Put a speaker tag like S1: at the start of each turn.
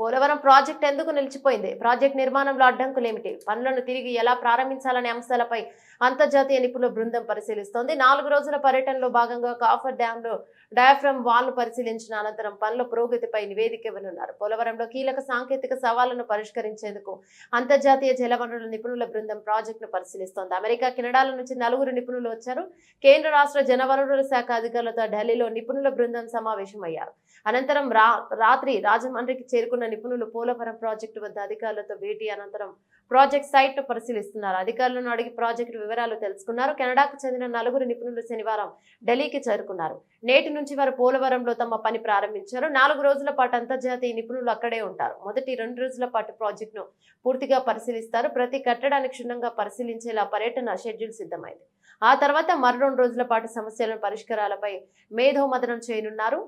S1: Polavaram project ఎందుకు నిలిచిపోయింది? Project నిర్మాణంలో అడ్డంకులు ఏమిటి పనులను తిరిగి ఎలా ప్రారంభించాలనే అంశాలపై అంతర్జాతీయ నిపుణుల బృందం పరిశీలిస్తోంది. నాలుగు రోజుల పర్యటనలో భాగంగా కాఫర్ డ్యామ్లో డయాఫ్రమ్ వాల్ పరిశీలించిన అనంతరం పనుల పురోగతిపై నివేదిక ఇవ్వనున్నారు. పోలవరంలో కీలక సాంకేతిక సవాళ్ళను పరిష్కరించేందుకు అంతర్జాతీయ జలవనరుల నిపుణుల బృందం ప్రాజెక్టును పరిశీలిస్తోంది. అమెరికా కెనడాల నుంచి నలుగురు నిపుణులు వచ్చారు. కేంద్ర రాష్ట్ర జలవనరుల శాఖ అధికారులతో ఢిల్లీలో నిపుణుల బృందం సమావేశమయ్యారు. అనంతరం రా రాత్రి రాజమండ్రికి చేరుకున్న నిపుణులు పోలవరం ప్రాజెక్టు వద్ద అధికారులతో భేటీ అనంతరం ప్రాజెక్ట్ సైట్ను పరిశీలిస్తున్నారు. అధికారులను అడిగి ప్రాజెక్టు వివరాలు తెలుసుకున్నారు. కెనడాకు చెందిన నలుగురు నిపుణులు శనివారం ఢిల్లీకి చేరుకున్నారు. నేటి నుంచి వారు పోలవరంలో తమ పని ప్రారంభించారు. నాలుగు రోజుల పాటు అంతర్జాతీయ నిపుణులు అక్కడే ఉంటారు. మొదటి రెండు రోజుల పాటు ప్రాజెక్టును పూర్తిగా పరిశీలిస్తారు. ప్రతి కట్టడాన్ని క్షుణ్ణంగా పరిశీలించేలా పర్యటన షెడ్యూల్ సిద్ధమైంది. ఆ తర్వాత మరో రెండు రోజుల పాటు సమస్యలను పరిష్కారాలపై మేధోమదనం చేయనున్నారు.